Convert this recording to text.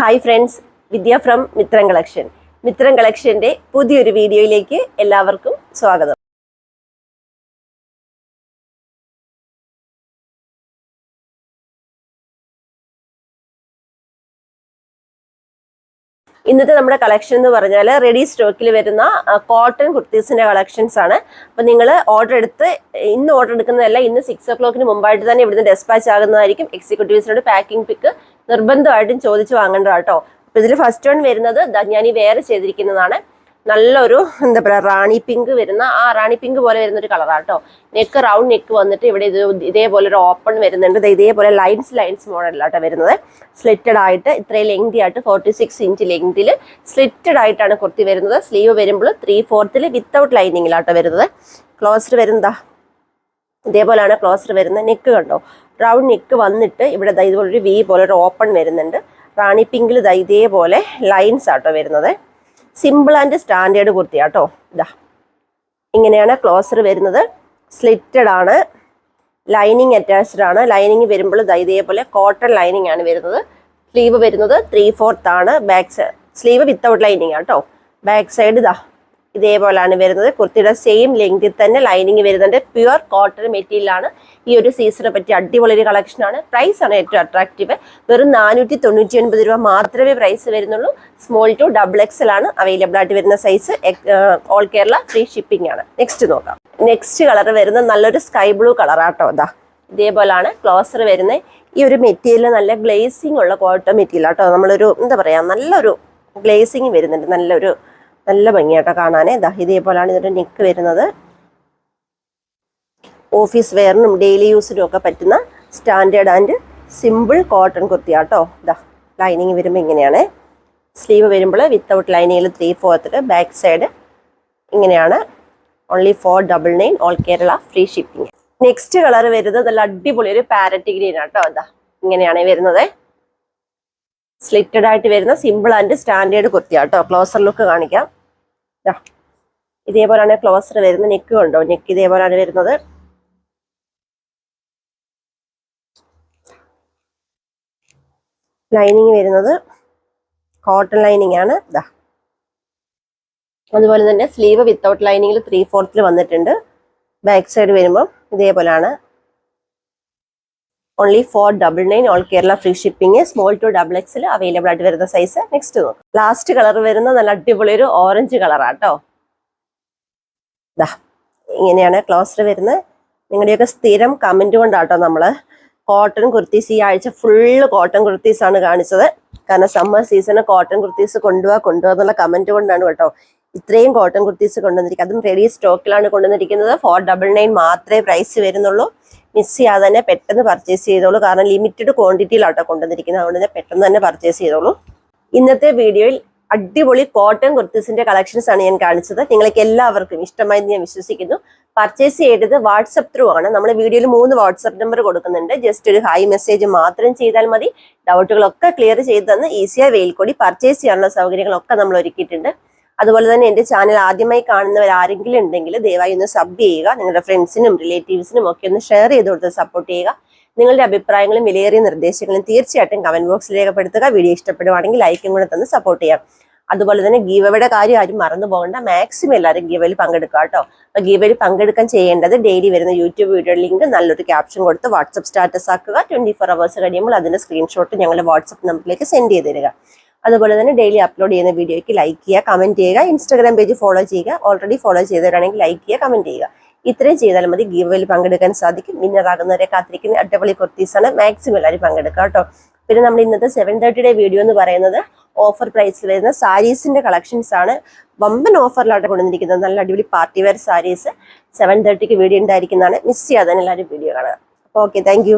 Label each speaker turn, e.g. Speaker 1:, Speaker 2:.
Speaker 1: Hi friends Vidya from Mithram collection Mithram കളക്ഷന്റെ പുതിയൊരു വീഡിയോയിലേക്ക് എല്ലാവർക്കും സ്വാഗതം. ഇന്നത്തെ നമ്മുടെ കളക്ഷൻ എന്ന് പറഞ്ഞാൽ റെഡി സ്റ്റോക്കിൽ വരുന്ന കോട്ടൺ കുർത്തീസിന്റെ കളക്ഷൻസ് ആണ്. അപ്പോൾ നിങ്ങൾ ഓർഡർ എടുത്ത് ഇന്ന് ഓർഡർ എടുക്കുന്നതല്ല ഇന്ന് സിക്സ് ഒ ക്ലോക്കിന് മുമ്പായിട്ട് തന്നെ ഇവിടുന്ന് ഡെസ്പാച്ച് ആകുന്നതായിരിക്കും എക്സിക്യൂട്ടീവ്സിനോട് പാക്കിംഗ് പിക്ക് നിർബന്ധമായിട്ടും ചോദിച്ചു വാങ്ങേണ്ട കേട്ടോ അപ്പൊ ഇതിൽ ഫസ്റ്റ് വൺ വരുന്നത് ഞാൻ ഈ വേറെ ചെയ്തിരിക്കുന്നതാണ്. നല്ലൊരു എന്താ പറയുക റാണി പിങ്ക് വരുന്ന ആ റാണി പിങ്ക് പോലെ വരുന്ന ഒരു കളറാണ് കേട്ടോ നെക്ക് റൗണ്ട് നെക്ക് വന്നിട്ട് ഇവിടെ ഇത് ഇതേപോലെ ഒരു ഓപ്പൺ വരുന്നുണ്ട്. ഇതേപോലെ ലൈൻസ് ലൈൻസ് മോഡലാട്ടോ വരുന്നത്. സ്ലിറ്റഡ് ആയിട്ട് ഇത്രയും ലെങ്തി ആയിട്ട് ഫോർട്ടി സിക്സ് ഇഞ്ച് ലെങ്തിൽ സ്ലിറ്റഡ് ആയിട്ടാണ് കുർത്തി വരുന്നത്. സ്ലീവ് വരുമ്പോൾ ത്രീ ഫോർത്തിൽ വിത്തൗട്ട് ലൈനിങ്ങിലാട്ടോ വരുന്നത്. ക്ലോസ്ഡ് വരുന്നതാ. ഇതേപോലെയാണ് ക്ലോസർ വരുന്നത്. നെക്ക് കണ്ടോ? റൗണ്ട് നെക്ക് വന്നിട്ട് ഇവിടെ ദാ ഇതുപോലെ ഒരു വി പോലെ ഒരു ഓപ്പൺ വരുന്നുണ്ട്. റാണി പിങ്കിൽ ഇതേപോലെ ലൈൻസ് ആട്ടോ വരുന്നത്. സിമ്പിൾ ആൻഡ് സ്റ്റാൻഡേർഡ് കുർത്തിയാട്ടോ. ഇതാ ഇങ്ങനെയാണ് ക്ലോസർ വരുന്നത്. സ്ലിറ്റഡ് ആണ്. ലൈനിങ് അറ്റാച്ച്ഡ് ആണ്. ലൈനിങ് വരുമ്പോൾ ഇതേപോലെ കോട്ടൺ ലൈനിങ് ആണ് വരുന്നത്. സ്ലീവ് വരുന്നത് ത്രീ ഫോർത്ത് ആണ്. ബാക്ക് സ്ലീവ് വിത്തൗട്ട് ലൈനിങ് ആട്ടോ. ബാക്ക് സൈഡ് ഇതാ ഇതേപോലാണ് വരുന്നത്. കുർത്തിയുടെ സെയിം ലെങ്തിൽ തന്നെ ലൈനിങ് വരുന്നുണ്ട്. പ്യുവർ കോട്ടൺ മെറ്റീരിയലാണ് ഈ ഒരു സീസണെ പറ്റി അടിപൊളി ഒരു കളക്ഷനാണ് പ്രൈസ് ആണ് ഏറ്റവും അട്രാക്റ്റീവ് വെറും നാനൂറ്റി തൊണ്ണൂറ്റി ഒൻപത് രൂപ മാത്രമേ പ്രൈസ് വരുന്നുള്ളൂ. സ്മോൾ ടു ഡബിൾ എക്സൽ ആണ് അവൈലബിൾ ആയിട്ട് വരുന്ന size all Kerala free shipping ആണ്. നെക്സ്റ്റ് നോക്കാം. നെക്സ്റ്റ് കളർ വരുന്ന നല്ലൊരു സ്കൈ ബ്ലൂ കളറാട്ടോ അതാ ഇതേപോലാണ് ക്ലോസർ വരുന്നത് ഈ ഒരു മെറ്റീരിയൽ നല്ല ഗ്ലേസിംഗ് ഉള്ള കോട്ടൺ മെറ്റീരിയൽ ആട്ടോ. നമ്മളൊരു എന്താ പറയാ നല്ലൊരു ഗ്ലേസിങ് വരുന്നുണ്ട്. നല്ലൊരു നല്ല ഭംഗിയാട്ടോ കാണാനേ. ഇതാ ഇതേപോലാണ് ഇതിന്റെ നെക്ക് വരുന്നത്. ഓഫീസ് വെയറിനും ഡെയിലി യൂസിനും ഒക്കെ പറ്റുന്ന സ്റ്റാൻഡേർഡ് ആൻഡ് സിമ്പിൾ കോട്ടൺ കുർത്തിയാട്ടോ. ഇതാ ലൈനിങ് വരുമ്പോൾ ഇങ്ങനെയാണ്. സ്ലീവ് വരുമ്പോൾ വിത്തൗട്ട് ലൈനിങ്ങിൽ ത്രീ ഫോർത്തിൽ ബാക്ക് സൈഡ് ഇങ്ങനെയാണ്. Only four double nine all Kerala free shipping next colour വരുന്നത് നല്ല അടിപൊളി ഒരു പാരറ്റ് ഗ്രീൻ ആട്ടോ. അതാ ഇങ്ങനെയാണ് വരുന്നത്. സ്ലിറ്റഡ് ആയിട്ട് വരുന്ന സിമ്പിൾ ആൻഡ് സ്റ്റാൻഡേർഡ് കുർത്തിയാട്ടോ. ക്ലോസർ ലുക്ക് കാണിക്കാം. ഇതേപോലെയാണ് ക്ലോസർ വരുന്നത് നെക്ക് ഉണ്ടോ നെക്ക് ഇതേപോലെയാണ് വരുന്നത്. ലൈനിങ് വരുന്നത് കോട്ടൺ ലൈനിങ് ആണ്. ഇതാ അതുപോലെ തന്നെ സ്ലീവ് വിത്തൗട്ട് ലൈനിങ്ങിൽ ത്രീ ഫോർത്തിൽ വന്നിട്ടുണ്ട്. ബാക്ക് സൈഡ് വരുമ്പോൾ ഇതേപോലെയാണ് only four double nine all Kerala free shipping small to double XL available ആയിട്ട് വരുന്ന സൈസ് നെക്സ്റ്റ് നോക്കാം. ലാസ്റ്റ് കളർ വരുന്ന നല്ല അടിപൊളി ഒരു ഓറഞ്ച് കളറാട്ടോ ദാ ഇങ്ങനെയാണ് ക്ലോസർ വരുന്നത്. നിങ്ങളുടെയൊക്കെ സ്ഥിരം കമന്റ് കൊണ്ടാട്ടോ നമ്മൾ കോട്ടൺ കുർത്തീസ് ഈ ആഴ്ച ഫുള്ള് കോട്ടൺ കുർത്തീസ് ആണ് കാണിച്ചത്. കാരണം സമ്മർ സീസണ് കോട്ടൺ കുർത്തീസ് കൊണ്ടുപോവാ കൊണ്ടുപോകാ എന്നുള്ള കമന്റ് കൊണ്ടാണ് കേട്ടോ ഇത്രയും കോട്ടൺ കുർത്തീസ് കൊണ്ടുവന്നിരിക്കുന്നത്. അതും റെഡി സ്റ്റോക്കിലാണ് കൊണ്ടുവന്നിരിക്കുന്നത്. ഫോർ ഡബിൾ നയൻ മാത്രമേ പ്രൈസ് വരുന്നുള്ളൂ. മിസ് ചെയ്യാതെ തന്നെ പെട്ടെന്ന് പർച്ചേസ് ചെയ്തോളൂ. കാരണം ലിമിറ്റഡ് ക്വാണ്ടിറ്റിയിലാട്ടോ കൊണ്ടുവന്നിരിക്കുന്നത്. അതുകൊണ്ട് തന്നെ പെട്ടെന്ന് തന്നെ പർച്ചേസ് ചെയ്തോളൂ. ഇന്നത്തെ വീഡിയോയിൽ അടിപൊളി കോട്ടൺ കുർത്തീസിന്റെ കളക്ഷൻസ് ആണ് ഞാൻ കാണിച്ചത്. നിങ്ങൾക്ക് എല്ലാവർക്കും ഇഷ്ടമായി ഞാൻ വിശ്വസിക്കുന്നു. പർച്ചേസ് ചെയ്തത് വാട്സപ്പ് ത്രൂ ആണ്. നമ്മൾ വീഡിയോയിൽ മൂന്ന് വാട്സപ്പ് നമ്പർ കൊടുക്കുന്നുണ്ട്. ജസ്റ്റ് ഒരു ഹൈ മെസ്സേജ് മാത്രം ചെയ്താൽ മതി. ഡൗട്ടുകളൊക്കെ ക്ലിയർ ചെയ്ത് തന്ന് ഈസിയായി വെയിൽ കൂടി പർച്ചേസ് ചെയ്യാനുള്ള സൗകര്യങ്ങളൊക്കെ നമ്മൾ ഒരുക്കിയിട്ടുണ്ട്. അതുപോലെ തന്നെ എന്റെ ചാനൽ ആദ്യമായി കാണുന്നവർ ആരെങ്കിലും ഉണ്ടെങ്കിൽ ദയവായി ഒന്ന് സബ് ചെയ്യുക. നിങ്ങളുടെ ഫ്രണ്ട്സിനും റിലേറ്റീവ്സിനും ഒക്കെ ഒന്ന് ഷെയർ ചെയ്ത് കൊടുത്ത് സപ്പോർട്ട് ചെയ്യുക. നിങ്ങളുടെ അഭിപ്രായങ്ങളും വിലയേറിയ നിർദ്ദേശങ്ങളും തീർച്ചയായിട്ടും കമന്റ് ബോക്സിൽ രേഖപ്പെടുത്തുക. വീഡിയോ ഇഷ്ടപ്പെടുവാണെങ്കിൽ ലൈക്കും കൂടെ തന്ന് സപ്പോർട്ട് ചെയ്യാം. അതുപോലെ തന്നെ ഗീവയുടെ കാര്യം ആരും മറന്നു പോകണ്ട. മാക്സിമം എല്ലാവരും ഗീവയിൽ പങ്കെടുക്കുക കേട്ടോ. അപ്പൊ ഗീവയിൽ പങ്കെടുക്കാൻ ചെയ്യേണ്ടത് ഡെയിലി വരുന്ന യൂട്യൂബ് വീഡിയോ ലിങ്ക് നല്ലൊരു ക്യാപ്ഷൻ കൊടുത്ത് വാട്സപ്പ് സ്റ്റാറ്റസ് ആക്കുക. ട്വന്റി ഫോർ അവേഴ്സ് കഴിയുമ്പോൾ അതിന്റെ സ്ക്രീൻഷോട്ട് ഞങ്ങളുടെ വാട്സപ്പ് നമ്പറിലേക്ക് സെൻഡ് ചെയ്ത് തരിക. അതുപോലെ തന്നെ ഡെയിലി അപ്ലോഡ് ചെയ്യുന്ന വീഡിയോയ്ക്ക് ലൈക്ക് ചെയ്യുക കമന്റ് ചെയ്യുക ഇൻസ്റ്റാഗ്രാം പേജ് ഫോളോ ചെയ്യുക ഓൾറെഡി ഫോളോ ചെയ്തവരാണെങ്കിൽ ലൈക്ക് ചെയ്യുക കമന്റ് ചെയ്യുക. ഇത്രയും ചെയ്താൽ മതി ഗീവയിൽ പങ്കെടുക്കാൻ സാധിക്കും. വിന്നറാകുന്നവരെ കാത്തിരിക്കുന്ന അടിപൊളി കുർത്തീസാണ് മാക്സിമം എല്ലാവരും പങ്കെടുക്കുക കേട്ടോ. പിന്നെ നമ്മൾ ഇന്നത്തെ സെവൻ തേർട്ടിയുടെ വീഡിയോ എന്ന് പറയുന്നത് ഓഫർ പ്രൈസിൽ വരുന്ന സാരീസിന്റെ കളക്ഷൻസ് ആണ്. വമ്പൻ ഓഫറിലാണ് കൊണ്ടുവന്നിരിക്കുന്നത്. നല്ല അടിപൊളി പാർട്ടി വെയർ സാരീസ് സെവൻ തേർട്ടിക്ക് വീഡിയോ ഉണ്ടായിരിക്കുന്നതാണ്. മിസ് ചെയ്യാതെ എല്ലാവരും വീഡിയോ കാണുക. അപ്പോൾ ഓക്കെ താങ്ക്